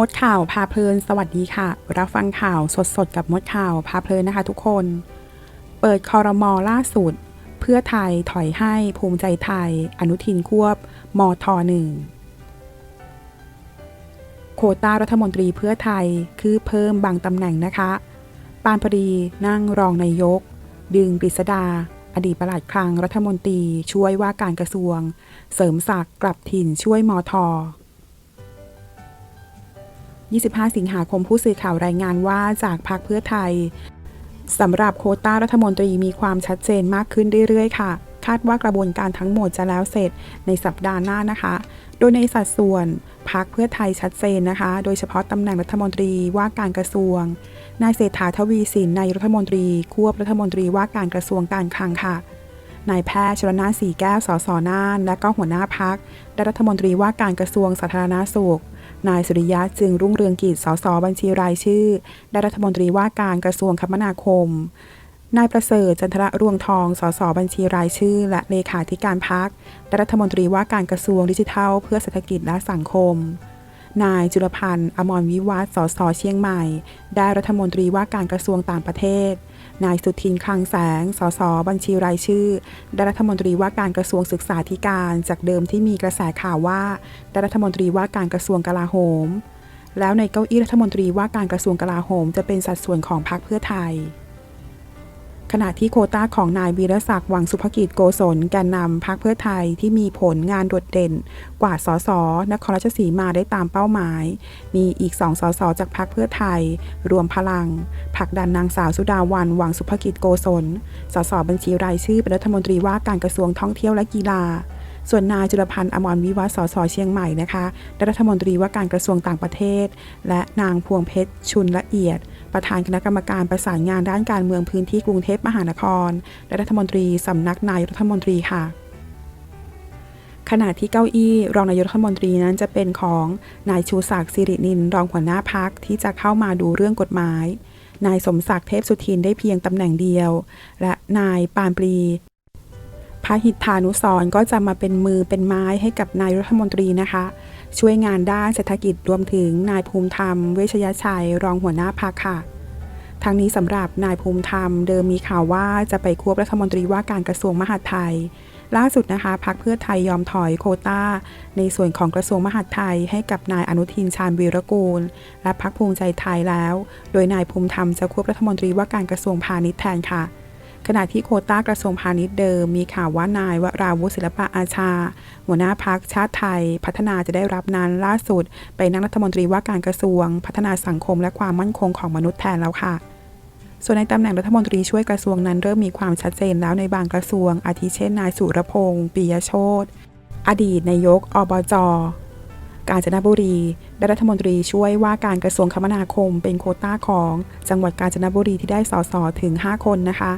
มดข่าวพาเพลินสวัสดีค่ะ รับฟังข่าวสดๆ กับมดข่าวพาเพลินนะคะทุกคน เปิดคอรมอล่าสุด เพื่อไทยถอยให้ภูมิใจไทย อนุทินควบมทหนึ่งโควต้ารัฐมนตรีเพื่อไทยคือเพิ่มบางตำแหน่งนะคะ ปานปรีนั่งรองนายก ดึงกฤษดา อดีตประหลัดคลังรัฐมนตรีช่วยว่าการกระทรวง เสริมศักดิ์กลับถิ่นช่วยมท 25 สิงหาคมผู้สื่อข่าวรายงานว่าจากพรรคเพื่อไทยสำหรับโคต้ารัฐมนตรีมีความชัดเจนมากขึ้นเรื่อยๆ ค่ะ คาดว่ากระบวนการทั้งหมดจะแล้วเสร็จในสัปดาห์หน้านะคะ โดยในสัดส่วนพรรคเพื่อไทยชัดเจนนะคะ โดยเฉพาะตำแหน่งรัฐมนตรีว่าการกระทรวง นายเศรษฐาทวีสินนายรัฐมนตรีควบรัฐมนตรีว่าการกระทรวงการคลังค่ะนายแพทย์ชลนานสีแก้วสสน่าน และก็หัวหน้าพักและรัฐมนตรีว่าการกระทรวงสาธารณาสุข นายสุริยะจึงรุ่งเรืองกิจ สสบัญชีรายชื่อ ได้รัฐมนตรีว่าการกระทรวงคมนาคม นายประเสริฐจันทระรวงทอง สสบัญชีรายชื่อ และเลขาธิการพักและรัฐมนตรีว่าการกระทรวงดิจิทัล เพื่อเศรษฐกิจและสังคม นายจุลพันธ์ อมรวิวัฒน์สสเชียงใหม่ ได้รัฐมนตรีว่าการกระทรวงต่างประเทศ นายสุทินคลังแสง สสบัญชีรายชื่อ ได้รัฐมนตรีว่าการกระทรวงศึกษาธิการ จากเดิมที่มีกระแสข่าวว่า ได้รัฐมนตรีว่าการกระทรวงกลาโหม แล้วในเก้าอี้รัฐมนตรีว่าการกระทรวงกลาโหม จะเป็นสัดส่วนของพรรคเพื่อไทย ขณะที่โคต้าของนายวีรศักดิ์วังสุภกิจโกศลแกนนำพรรคเพื่อไทยที่มีผลงานโดดเด่น กว่าสสนครราชสีมาได้ตามเป้าหมาย มีอีกสองสสจากพรรคเพื่อไทย รวมพลังผลักดันนางสาวสุดาวันวังสุภกิจโกศลสสบัญชีรายชื่อเป็นรัฐมนตรีว่าการกระทรวงท่องเที่ยวและกีฬาส่วนนายจุลพันธ์อมรวิวัฒสสเชียงใหม่นะคะรัฐมนตรีว่าการกระทรวงต่างประเทศ และนางพวงเพชรชุนละเอียด ประธานคณะกรรมการประสานงานด้านการเมืองพื้นที่กรุงเทพมหานคร และรัฐมนตรีสำนักนายรัฐมนตรีค่ะ ขณะที่เก้าอี้รองนายกรัฐมนตรีนั้นจะเป็นของนายชูศักดิ์สิรินิน รองหัวหน้าพักที่จะเข้ามาดูเรื่องกฎหมาย นายสมศักดิ์เทพสุทินได้เพียงตำแหน่งเดียว และนายปานปรีพระหิทธานุสรก็จะมาเป็นมือเป็นไม้ให้กับนายรัฐมนตรีนะคะ ช่วยงานด้านเศรษฐกิจรวมถึงนายภูมิธรรม เวชยชัย รองหัวหน้าพักค่ะทางนี้สำหรับนายภูมิธรรมเดิมมีข่าวว่าจะไปควบรัฐมนตรีว่าการกระทรวงมหาดไทย ล่าสุดนะคะพักเพื่อไทยยอมถอยโคต้า ในส่วนของกระทรวงมหาดไทย ให้กับนายอนุทินชาญวีรกูล และพักภูมิใจไทยแล้ว โดยนายภูมิธรรมจะควบรัฐมนตรีว่าการกระทรวงพาณิชย์แทนค่ะ ขณะที่โคต้ากระทรวงพาณิชย์เดิมมีข่าวว่านายวราวุฒิศิลปะอาชา หัวหน้าพักชาติไทย พัฒนาจะได้รับนั้นล่าสุด ไปนั่งรัฐมนตรีว่าการกระทรวง พัฒนาสังคมและความมั่นคงของมนุษย์แทนแล้วค่ะ ส่วนในตำแหน่งรัฐมนตรีช่วยกระทรวงนั้นเริ่มมีความชัดเจนแล้วในบางกระทรวง อาทิเช่น นายสุรพงศ์ปิยโชตอดีตนายกอบจกาญจนบุรีได้รัฐมนตรีช่วยว่าการกระทรวงคมนาคมเป็นโคต้าของ จังหวัดกาญจนบุรีที่ได้สสถึง 5 คนนะคะ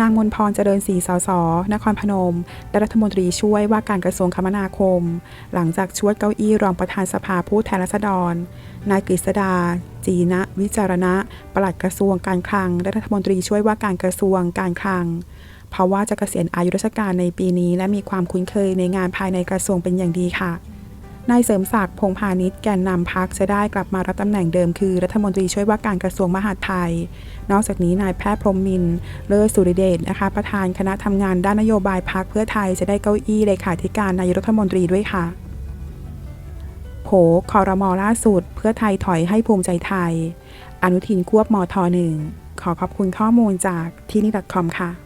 นางมนพรเจริญศรีสส นครพนมได้รัฐมนตรีช่วยว่าการกระทรวงคมนาคม หลังจากชวดเก้าอี้รองประธานสภาผู้แทนราษฎร นายกฤษดา จีนะวิจารณะ ปลัดกระทรวงการคลัง และรัฐมนตรีช่วยว่าการกระทรวงการคลัง เพราะว่าจะเกษียณอายุราชการในปีนี้ และมีความคุ้นเคยในงานภายในกระทรวงเป็นอย่างดีค่ะ นายเสริมศักดิ์พงพาณิชย์แกนนำพักจะได้กลับมารับตำแหน่งเดิมคือ รัฐมนตรีช่วยว่าการกระทรวงมหาดไทย นอกจากนี้นายแพทย์พรมมินเลิศสุริเดชนะคะ ประธานคณะทำงานด้านนโยบายพักเพื่อไทยจะได้เก้าอี้เลขาธิการนายรัฐมนตรีด้วยค่ะโผคอรมอล่าสุด เพื่อไทยถอยให้ภูมิใจไทย อนุทินควบมทหนึ่งขอขอบคุณข้อมูลจากที่นี่ .com ค่ะ